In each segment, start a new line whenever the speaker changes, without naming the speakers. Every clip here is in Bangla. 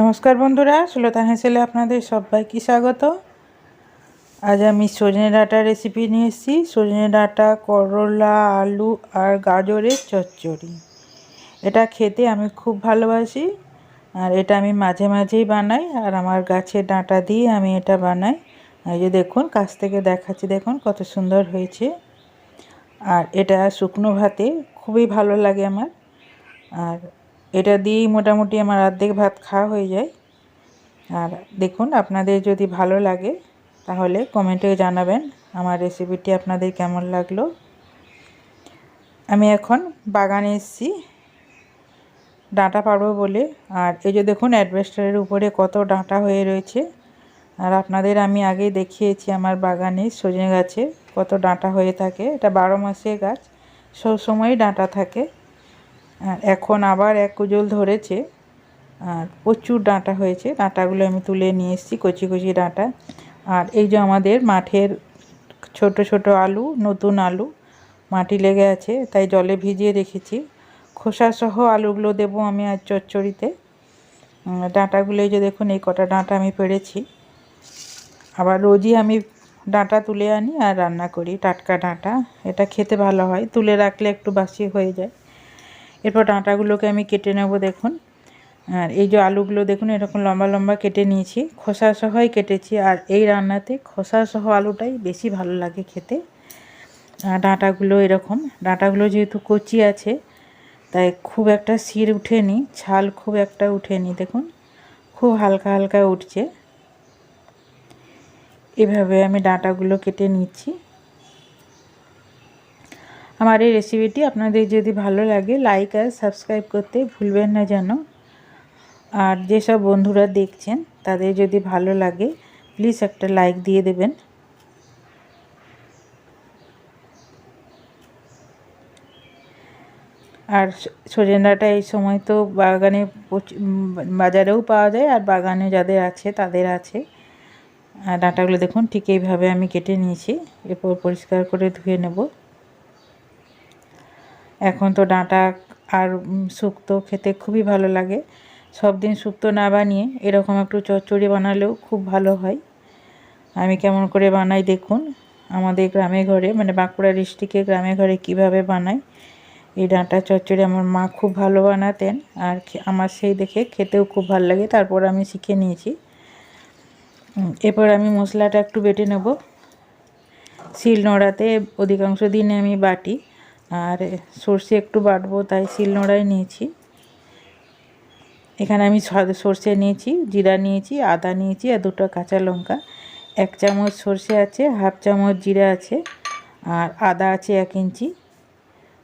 নমস্কার বন্ধুরা, সুলতা হেসেলে আপনাদের সবাইকে স্বাগত। আজ আমি সজনে ডাঁটা রেসিপি নিয়ে এসেছি। সজনে ডাঁটা, করলা, আলু আর গাজরের চচ্চড়ি। এটা খেতে আমি খুব ভালোবাসি আর এটা আমি মাঝে মাঝেই বানাই আর আমার গাছের ডাঁটা দিয়ে আমি এটা বানাই। এই যে দেখুন, কাছ থেকে দেখাচ্ছি, দেখুন কত সুন্দর হয়েছে। আর এটা শুকনো ভাতে খুবই ভালো লাগে আমার। আর এটা দিয়েই মোটামুটি আমার অর্ধেক ভাত খাওয়া হয়ে যায়। আর দেখুন, আপনাদের যদি ভালো লাগে, তাহলে কমেন্টে জানাবেন আমার রেসিপিটি আপনাদের কেমন লাগল। আমি এখন বাগানে এসেছি, ডাঁটা পারব বলে। আর এই যে দেখুন অ্যাডভেস্টারের উপরে কত ডাঁটা হয়ে রয়েছে। আর আপনাদের আমি আগেই দেখিয়েছি আমার বাগানে সজনে গাছে কত ডাঁটা হয়ে থাকে। এটা বারো মাসের গাছ সবসময়ই ডাঁটা থাকে। আর এখন আবার এক কুজল ধরেছে, আর প্রচুর ডাঁটা হয়েছে। ডাঁটাগুলো আমি তুলে নিয়ে এসেছি, কচি কচি ডাঁটা। আর এই যে আমাদের মাঠের ছোট ছোট আলু, নতুন আলু মাটি লেগে আছে, তাই জলে ভিজিয়ে রেখেছি। খোসাসহ আলুগুলো দেবো আমি আজ চচ্চড়িতে। ডাঁটাগুলো যে দেখুন, এই কটা ডাঁটা আমি পেরেছি আবার রোজই আমি ডাঁটা তুলে আনি আর রান্না করি, টাটকা ডাঁটা। এটা খেতে ভালো হয়, তুলে রাখলে একটু বাসি হয়ে যায়। এরপর ডাঁটাগুলোকে আমি কেটে নেব দেখুন। আর এই যে আলুগুলো দেখুন, এরকম লম্বা লম্বা কেটে নিয়েছি। খোসা সহই কেটেছি, আর এই রান্নাতে খোসা সহ আলুটাই বেশি ভালো লাগে খেতে। ডাঁটাগুলো এরকম, ডাঁটাগুলো যেহেতু কচি আছে, তাই খুব একটা শির উঠেনি, ছাল খুব একটা উঠেনি, দেখুন। খুব হালকা হালকা উঠছে। এভাবে আমি ডাঁটাগুলো কেটে নিচ্ছি। আমার এই রেসিপিটি আপনাদের যদি ভালো লাগে লাইক আর সাবস্ক্রাইব করতে ভুলবেন না যেন। আর যেসব বন্ধুরা দেখছেন, তাদের যদি ভালো লাগে প্লিজ একটা লাইক দিয়ে দেবেন। আর সজনাটা এই সময় তো বাগানে বাজারেও পাওয়া যায়, আর বাগানে যাদের আছে, তাদের আছে। আর ডাঁটাগুলো দেখুন, ঠিক এইভাবে আমি কেটে নিয়েছি। এরপর পরিষ্কার করে ধুয়ে নেব। এখন তো ডাঁটা আর শুক্তো খেতে খুবই ভালো লাগে। সব দিন শুক্তো না বানিয়ে এরকম একটু চচ্চড়ি বানালেও খুব ভালো হয়। আমি কেমন করে বানাই দেখুন, আমাদের গ্রামে ঘরে মানে বাঁকুড়া ডিস্ট্রিক্টে গ্রামে ঘরে কীভাবে বানাই, এই ডাঁটা চচ্চড়ি আমার মা খুব ভালো বানাতেন আর আমার সেই দেখে খেতেও খুব ভালো লাগে, তারপর আমি শিখে নিয়েছি। এরপর আমি মশলাটা একটু বেটে নেব। শিল নোড়াতে অধিকাংশ দিনে আমি বাটি। আর সর্ষে একটু বাটবো, তাই শিল নোড়ায় নিয়েছি। এখানে আমি সর্ষে নিয়েছি, জিরা নিয়েছি, আদা নিয়েছি আর দুটো কাঁচা লঙ্কা। এক চামচ সর্ষে আছে, হাফ চামচ জিরা আছে আর আদা আছে এক ইঞ্চি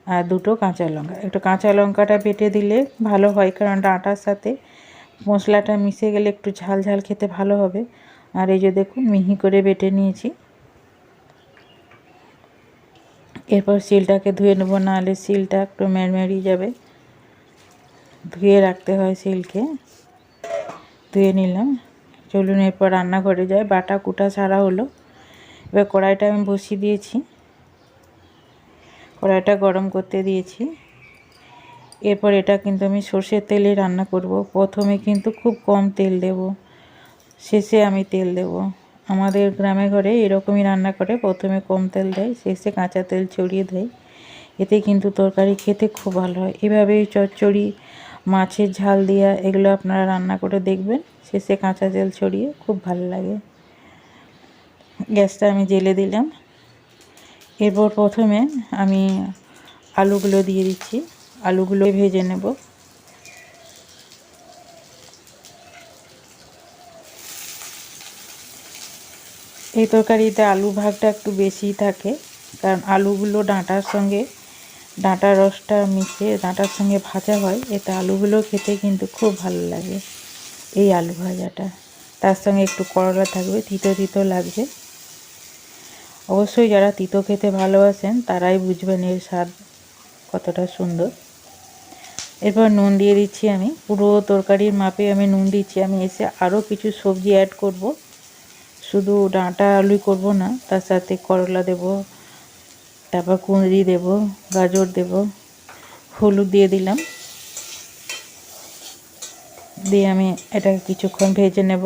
আর দুটো কাঁচা লঙ্কা। একটু কাঁচা লঙ্কাটা বেটে দিলে ভালো হয়, কারণ ডাঁটার সাথে মশলাটা মিশে গেলে একটু ঝাল ঝাল খেতে ভালো হবে। আর এই যে দেখুন, মিহি করে বেটে নিয়েছি। এরপর শিলটাকে ধুয়ে নেব, নাহলে শিলটা একটু মেড়মেড়িয়ে যাবে। ধুয়ে রাখতে হয় শিলকে। ধুয়ে নিলাম। চলুন এরপর রান্নাঘরে যায় বাটা কুটা ছাড়া হলো। এবার কড়াইটা আমি বসিয়ে দিয়েছি। কড়াইটা গরম করতে দিয়েছি। এরপর এটা কিন্তু আমি সর্ষের তেলে রান্না করব। প্রথমে কিন্তু খুব কম তেল দেব। শেষে আমি তেল দেব। আমাদের গ্রামে ঘরে এরকমই রান্না করে। প্রথমে কম তেল দেয়, শেষে কাঁচা তেল ছড়িয়ে দেয়। এতে কিন্তু তরকারি খেতে খুব ভালো হয়। এভাবেই চচ্চড়ি, মাছের ঝাল দিয়া এগুলো আপনারা রান্না করে দেখবেন। শেষে কাঁচা তেল ছড়িয়ে খুব ভালো লাগে। গ্যাসটা আমি জেলে দিলাম। এরপর প্রথমে আমি আলুগুলো দিয়ে দিচ্ছি। আলুগুলো ভেজে নেব। এই তরকারিতে আলু ভাগটা একটু বেশি থাকে, কারণ আলুগুলো ডাঁটার সঙ্গে, ডাঁটার রসটা মিশে ডাঁটার সঙ্গে ভাজা হয়, এতে আলুগুলো খেতে কিন্তু খুব ভালো লাগে, এই আলু ভাজাটা। তার সঙ্গে একটু করলা থাকবে, তিতো তিতো লাগবে। অবশ্যই যারা তিতো খেতে ভালোবাসেন, তারাই বুঝবেন এর স্বাদ কতটা সুন্দর। এরপর নুন দিয়ে দিচ্ছি আমি। পুরো তরকারির মাপে আমি নুন দিচ্ছি। আমি এসে আরও কিছু সবজি অ্যাড করব। শুধু ডাঁটা আলুই করব না, তার সাথে করলা দেব, তারপর কুঁদরি দেব, গাজর দেব, হলুদ দিয়ে দিলাম। দিয়ে আমি এটাকে কিছুক্ষণ ভেজে নেব।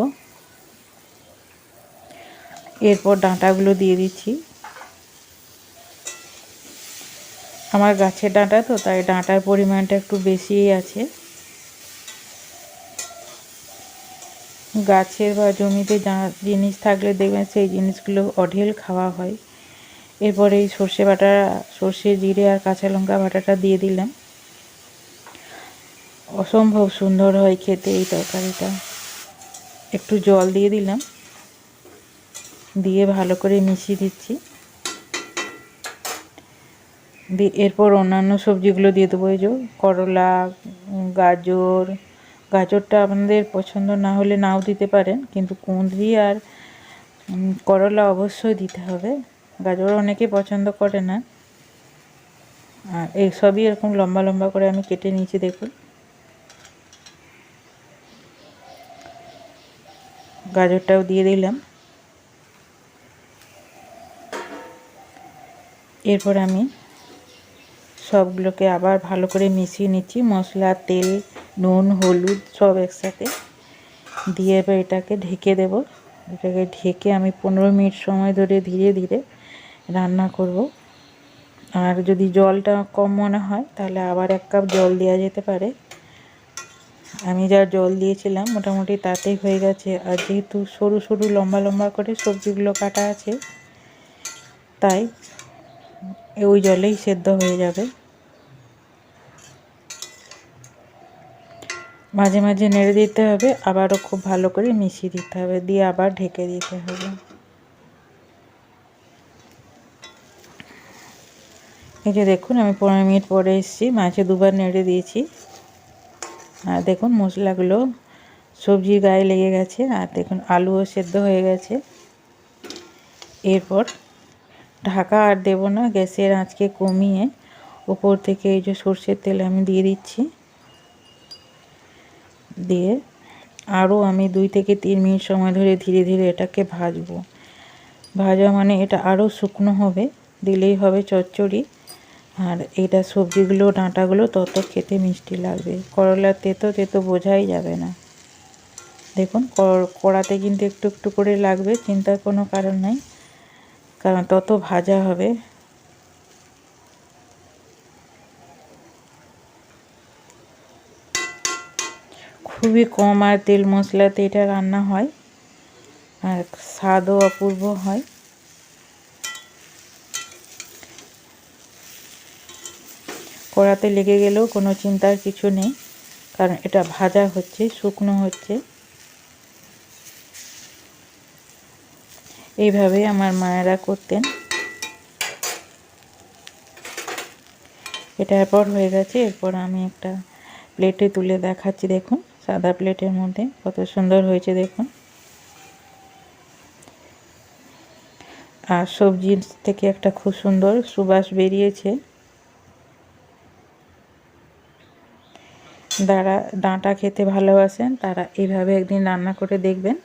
এরপর ডাঁটাগুলো দিয়ে দিচ্ছি। আমার গাছের ডাঁটা তো, তাই ডাঁটার পরিমাণটা একটু বেশিই আছে। গাছের বা জমিতে যা জিনিস থাকলে দেখবেন সেই জিনিসগুলো অঢেল খাওয়া হয়। এরপরে এই সর্ষে বাটা, সর্ষে, জিরে আর কাঁচা লঙ্কা বাটাটা দিয়ে দিলাম। অসম্ভব সুন্দর হয় খেতে এই তরকারিটা। একটু জল দিয়ে দিলাম। দিয়ে ভালো করে মিশিয়ে দিচ্ছি। এরপর অন্যান্য সবজিগুলো দিয়ে দেবো। এই যে করলা, গাজর গাজরটা আপনাদের পছন্দ না হলে নাও দিতে পারেন, কিন্তু কুঁদরি আর করলা অবশ্যই দিতে হবে। গাজর অনেকে পছন্দ করে না। আর এই সবই এরকম লম্বা লম্বা করে আমি কেটে নিয়েছি, দেখুন। গাজরটাও দিয়ে দিলাম। এরপর আমি সবগুলোকে আবার ভালো করে মিশিয়ে নিচ্ছি। মশলা, তেল নুন, হলুদ সব একসাথে দিয়ে এবার এটাকে ঢেকে দেব। এটাকে ঢেকে আমি পনেরো মিনিট সময় ধরে ধীরে ধীরে রান্না করব। আর যদি জলটা কম মনে হয়, তাহলে আবার এক কাপ জল দেওয়া যেতে পারে। আমি যা জল দিয়েছিলাম, মোটামুটি তাতেই হয়ে গেছে। আর যেহেতু সরু সরু, লম্বা লম্বা করে সবজিগুলো কাটা আছে, তাই ওই জলেই সেদ্ধ হয়ে যাবে। মাঝে মাঝে নেড়ে দিতে হবে, আবারও খুব ভালো করে মিশিয়ে দিতে হবে, দিয়ে আবার ঢেকে দিতে হবে। এই যে দেখুন, আমি পনেরো মিনিট পরে এসেছি, মাছে দুবার নেড়ে দিয়েছি। আর দেখুন, মশলাগুলো সবজির গায়ে লেগে গেছে, আর দেখুন, আলুও সেদ্ধ হয়ে গেছে। এরপর ঢাকা আর দেব না, গ্যাসের আঁচকে কমিয়ে ওপর থেকে এই যে সর্ষের তেল আমি দিয়ে দিচ্ছি। দিয়ে আরও আমি দুই থেকে তিন মিনিট সময় ধরে ধীরে ধীরে এটাকে ভাজবো। ভাজা মানে এটা আরও শুকনো হবে, দিলেই হবে চচ্চড়ি। আর এটা সবজিগুলো, ডাঁটাগুলো তত খেতে মিষ্টি লাগবে। করলার তেতো তেতো বোঝাই যাবে না। দেখুন কড়াতে কিন্তু একটু একটু করে লাগবে, চিন্তার কোনো কারণ নাই। কারণ তত ভাজা হবে। খুবই কম আর তেল মশলাতে এটা রান্না হয়। আর স্বাদও অপূর্ব হয়। কড়াতে লেগে গেলেও কোনো চিন্তার কিছু নেই, কারণ এটা ভাজা হচ্ছে, শুকনো হচ্ছে। এইভাবে আমার মায়েরা করতেন। এটা এরপর হয়ে গেছে, এরপর আমি একটা প্লেটে তুলে দেখাচ্ছি, দেখুন। সাদা প্লেটের মধ্যে কত সুন্দর হয়েছে দেখুন। আর সবজির থেকে একটা খুব সুন্দর সুবাস বেরিয়েছে। যারা ডাঁটা খেতে ভালোবাসেন, তারা এইভাবে একদিন রান্না করে দেখবেন।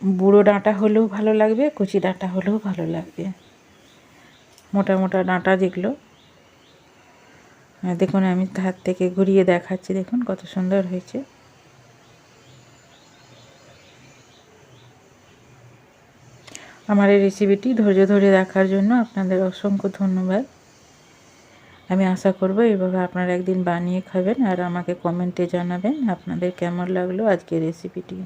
বুড়ো ডাঁটা হলেও ভালো লাগবে, কচি ডাঁটা হলেও ভালো লাগবে। মোটা মোটা ডাঁটা যেগুলো দেখুন, আমি হাত থেকে ঘুরিয়ে দেখাচ্ছি। দেখুন, কত সুন্দর হয়েছে। আমার এই রেসিপিটি ধৈর্য ধরে দেখার জন্য আপনাদের অসংখ্য ধন্যবাদ। আমি আশা করব এইভাবে আপনারা একদিন বানিয়ে খাবেন আর আমাকে কমেন্টে জানাবেন আপনাদের কেমন লাগল আজকের রেসিপিটি